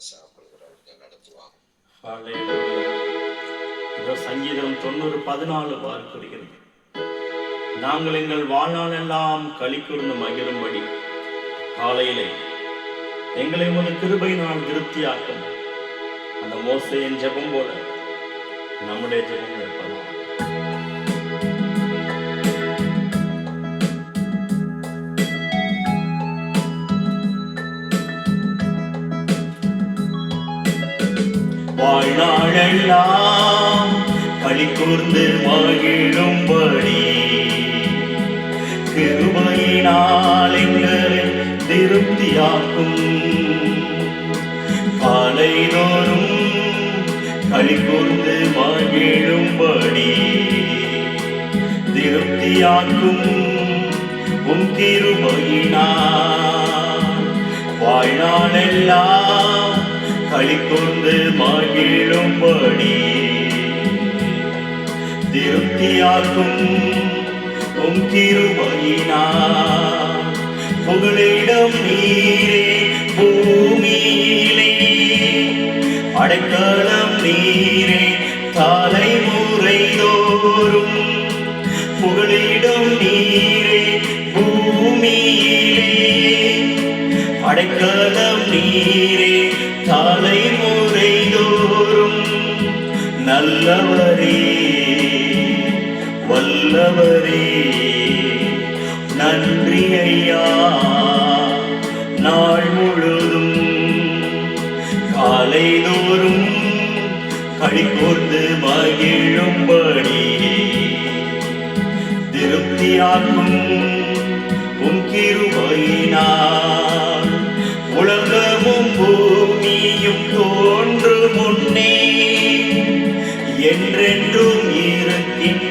சாப்பிடுகிறவர்கள் நடத்துவாங்க. சங்கீதம் தொண்ணூறு பதினாலு பார்க்கிறது நாங்கள் எங்கள் வாழ்நாளெல்லாம் களி கூர்ந்து மகிழும்படி காலையிலே எங்களை உமது நான் திருப்தியாக்கும் அந்த மோசையின் ஜெபம் போல நம்முடைய ஜெபம் இருப்பதா வாழ்நாளெல்லாம் களி கூர்ந்து மகிழும்படி. கிருபையினால் எங்களை திருப்தியாக்கும். காலைதோறும் களி கூர்ந்து மகிழும்படி. திருப்தியாக்கும் உன் கிருபையினால். வாழ்நாளெல்லாம் அழிக்கொண்டு மகிழும்படி. திருப்தியாக்கும் உம் திருமையினார் புகழிடம் நீரே பூமியிலே. அடைக்கலம் நீரே தலைமுறை தோறும். புகழிடம் நீரே பூமியிலே. அடைக்கலம் நல்லவரே வல்லவரே நன்றி ஐயா. நாள் முழுதும் காலை தோறும் கழிப்போர்ந்து மகிழும்படி திருப்தியாகும் உன் கிருபையினால்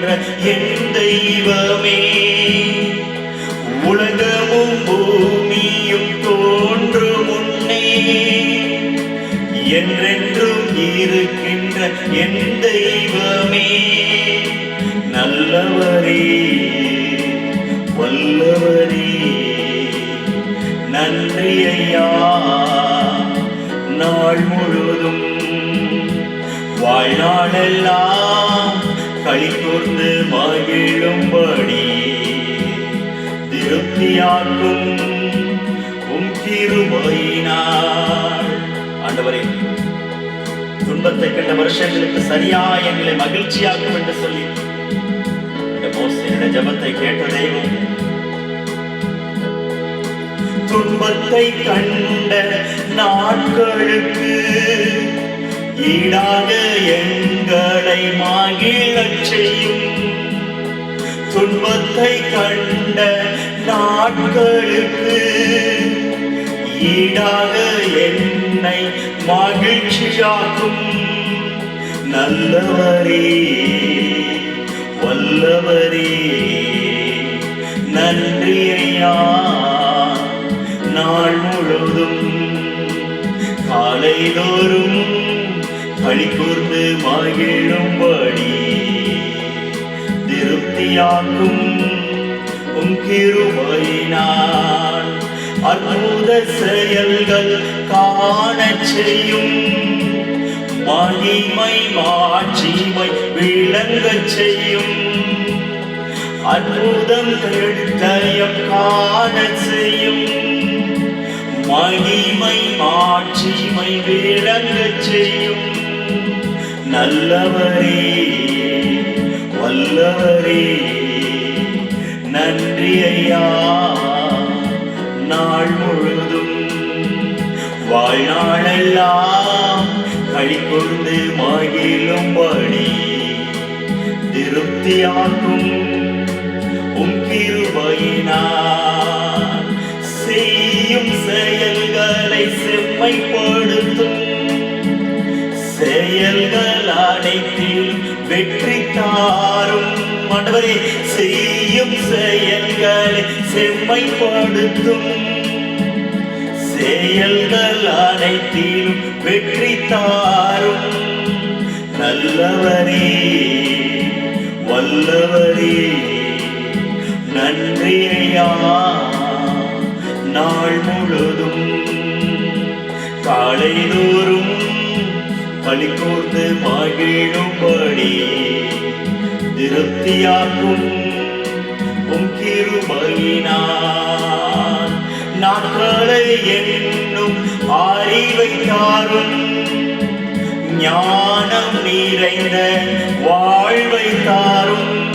என்ற என் தெய்வமே உலகமும் பூமியும் தோன்று முன்னே என்றென்றும் இருக்கின்ற என் தெய்வமே நல்லவரே வல்லவரே நன்றி ஐயா. நாள் முழுவதும் வாழ்நாளெல்லாம் கைகோர்ந்து மகிழும்படி திருப்தியாக்கும் உம் கிருபையினால் ஆண்டவரே துன்பத்தை கண்ட வருஷங்களுக்கு சரியா எங்களை மகிழ்ச்சியாக்கும் என்று சொல்லி அந்த மோசனுடைய ஜபத்தை கேட்ட தெய்வம் துன்பத்தை கண்ட நாட்களுக்கு ஈடாக எங்களை மாகிழச் செய்யும். துன்பத்தை கண்ட நாட்களுக்கு ஈடாக என்னை மகிழ்ச்சியாக்கும். நல்லவரே வல்லவரே நன்றி ஐயா நாள் முழுவதும் காலைதோறும் களி மகிழும்படி திருப்தியாக்கும் உம் கிருபையினால் அற்புத செயல்கள் காண செய்யும். மகிமை மாட்சிமை விளங்க செய்யும். அற்புதம் கெடுத்தயம் காண செய்யும். மகிமை மாட்சிமை விளங்க செய்யும். நல்லவரே வல்லவரே நன்றி ஐயா நாள் முழுதும் வாழ்நாளெல்லாம் களி கொண்டு மகிழும்படி திருப்தியாக்கும் உம் கிருபையினால் செய்யும் செயல்களை செம்மைப்படும் வெற்றி தாரும் ஆண்டவரே செய்யும் செயல்களை செம்மைப்படுத்தும். செயல்கள் அனைத்திலும் வெற்றி தாரும். நல்லவரே வல்லவரே நன்றியா நாள் முழுதும். காலை தோறும் களி கூர்ந்து மகிழும்படி திருப்தியாக்கும் உம் நாட்களை என்னும் அறிவை தாரும். ஞானம் நிறைந்த வாழ்வை தாரும்.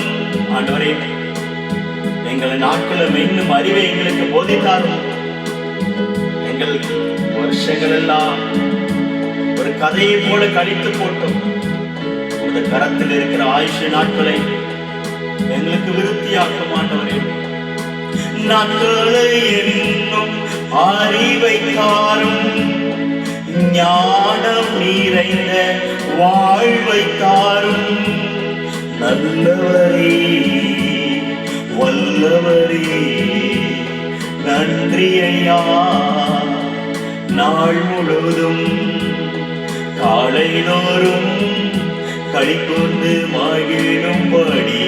ஆண்டவரே எங்கள் நாட்களும் இன்னும் அறிவை எங்களுக்கு போதித்தாரும். எங்கள் வருஷங்கள் எல்லாம் கதையை போல கழித்து போட்டோம். உமது கரத்தில் இருக்கிற ஆயுஷ நாட்களை எங்களுக்கு விருத்தியாக்க மாட்டவரே நாட்களை என்னும் அறிவை தாரும் ஞானம் நிறைந்த வாழ்வை தாரும். நல்லவரே வல்லவரே நன்றி ஐயா நாள் முழுவதும் காலை காலைதோறும் களிக்கொண்டு மகிழும்படி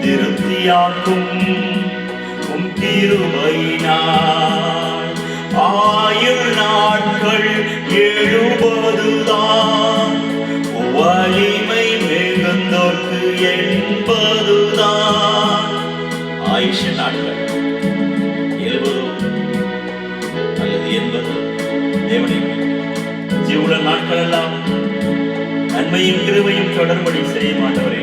திருப்தியாக்கும் உம் திருமையினார். ஆயுள் நாட்கள் எழுபதுதான். வலிமை மிகுந்தோர்க்கு என்பதுதான். ஆயுஷ நாட்கள். ஜீவுல நாட்கள் எல்லாம் நன்மையும் கிருபையும் தொடர்படி செய்ய மாட்டவரே.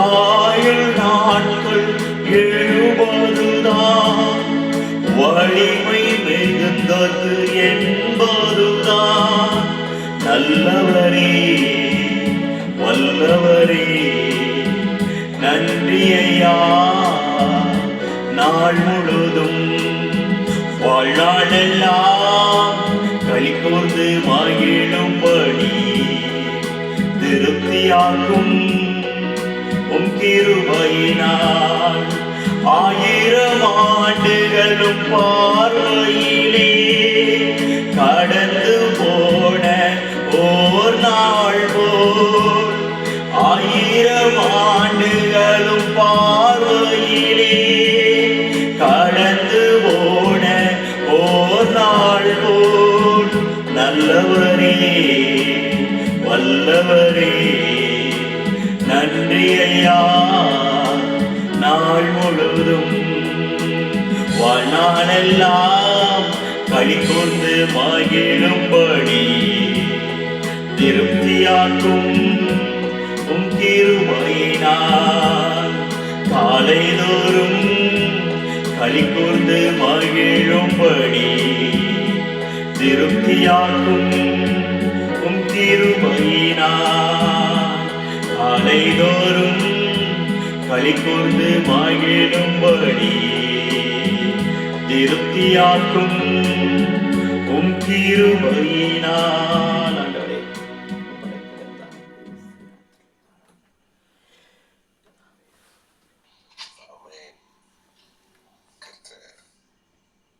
ஆயுள் நாட்கள் எழுபதுதான் வலிமை மிகுந்தது என்பதுதான். நல்லவரே வல்லவரே நன்றி ஐயா நாள் முழுதும் வாழ்நாளெல்லாம் கூர்ந்து மகிழும்படி திருப்தியாக்கும் உம் கிருபையினால் ஆயிரம் ஆண்டுகளும் பார்வையிலே கடல் ஆண்டவரே நன்றி ஐயா நாள் முழுவதும் வாழ்நாளெல்லாம் கழிக்கொண்டு கொண்டு மகிழும்படி திருப்தியாக்கும் உம் கிருபையினால் காலைதோறும் களி கூர்ந்து மகிழும்படி திருப்தியாக்கும் உம் காலைதோறும் களி கூர்ந்து மகிழும்படி திருப்தியாக்கும் உம் கிருபையினால்